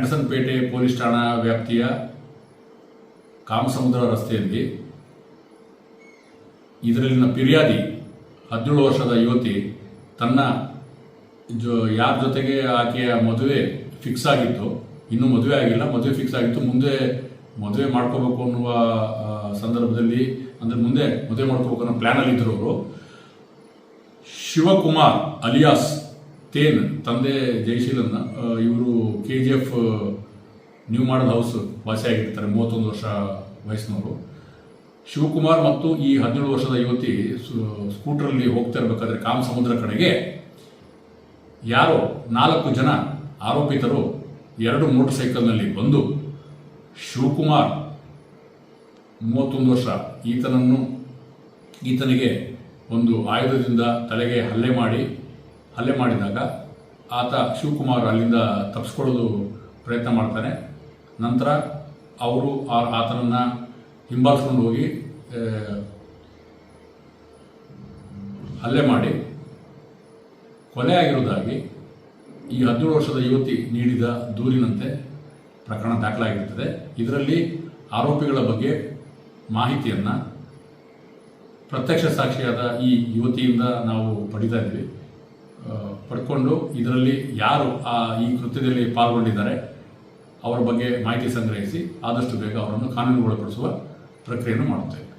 Hosapete police ಠಾಣಾ ವ್ಯಾಪ್ತಿಯ ಕಾಮಸಮುದ್ರ ರಸ್ತೆಯಲ್ಲಿ ಇದರಲ್ಲಿನ ಫಿರ್ಯಾದಿ ಹದಿನೇಳು ವರ್ಷದ ಯುವತಿ ತನ್ನ ಜೊ, ಯಾರ ಜೊತೆಗೆ ಆಕೆಯ ಮದುವೆ ಫಿಕ್ಸ್ ಆಗಿತ್ತು, ಇನ್ನೂ ಮದುವೆ ಆಗಿಲ್ಲ, ಮದುವೆ ಫಿಕ್ಸ್ ಆಗಿತ್ತು, ಮುಂದೆ ಮದುವೆ ಮಾಡ್ಕೋಬೇಕು ಅನ್ನುವ ಸಂದರ್ಭದಲ್ಲಿ, ಅಂದರೆ ಮುಂದೆ ಮದುವೆ ಮಾಡ್ಕೋಬೇಕು ಅನ್ನೋ ಪ್ಲ್ಯಾನಲ್ಲಿ ಇದ್ದರು ಅವರು. ಶಿವಕುಮಾರ್ ಅಲಿಯಾಸ್ ತೇನ್, ತಂದೆ ಜಯಶೀಲನ್ ಇವರು K G F new model house ವಾಸಿಯಾಗಿರ್ತಾರೆ ಮೂವತ್ತೊಂದು ವರ್ಷ ವಯಸ್ಸಿನವರು. ಶಿವಕುಮಾರ್ ಮತ್ತು ಈ ಹದಿನೇಳು ವರ್ಷದ ಯುವತಿ ಸ್ಕೂಟರ್ ಸ್ಕೂಟರಲ್ಲಿ ಹೋಗ್ತಾ ಇರಬೇಕಾದ್ರೆ ಕಾಮ ಸಮುದ್ರ ಕಡೆಗೆ ಯಾರೋ ನಾಲ್ಕು ಜನ ಆರೋಪಿತರು ಎರಡು ಮೋಟರ್ ಸೈಕಲ್ನಲ್ಲಿ ಬಂದು ಶಿವಕುಮಾರ್ ಮೂವತ್ತೊಂದು ವರ್ಷ ಈತನನ್ನು, ಈತನಿಗೆ ಒಂದು ಆಯುಧದಿಂದ ತಲೆಗೆ ಹಲ್ಲೆ ಮಾಡಿ ಹಲ್ಲೆ ಮಾಡಿದಾಗ ಆತ ಶಿವಕುಮಾರ್ ಅಲ್ಲಿಂದ ತಪ್ಪಿಸ್ಕೊಳ್ಳೋದು ಪ್ರಯತ್ನ ಮಾಡ್ತಾನೆ. ನಂತರ ಅವರು ಆ- ಆತನನ್ನು ಹಿಂಬಾಲಿಸ್ಕೊಂಡು ಹೋಗಿ ಹಲ್ಲೆ ಮಾಡಿ ಕೊಲೆ ಆಗಿರುವುದಾಗಿ ಈ ಹದಿನೇಳು ವರ್ಷದ ಯುವತಿ ನೀಡಿದ ದೂರಿನಂತೆ ಪ್ರಕರಣ ದಾಖಲಾಗಿರುತ್ತದೆ ಇದರಲ್ಲಿ ಆರೋಪಿಗಳ ಬಗ್ಗೆ ಮಾಹಿತಿಯನ್ನು ಪ್ರತ್ಯಕ್ಷ ಸಾಕ್ಷಿಯಾದ ಈ ಯುವತಿಯಿಂದ ನಾವು ಪಡಿತಾ ಇದ್ವಿ ಆ, ಪಡ್ಕೊಂಡು ಇದರಲ್ಲಿ ಯಾರು ಆ, ಈ ಕೃತ್ಯದಲ್ಲಿ ಪಾಲ್ಗೊಂಡಿದ್ದಾರೆ, ಅವರ ಬಗ್ಗೆ ಮಾಹಿತಿ ಸಂಗ್ರಹಿಸಿ ಆದಷ್ಟು ಬೇಗ ಅವರನ್ನು ಕಾನೂನುಗೊಳಪಡಿಸುವ ಪ್ರಕ್ರಿಯೆಯನ್ನು ಮಾಡುತ್ತೇವೆ.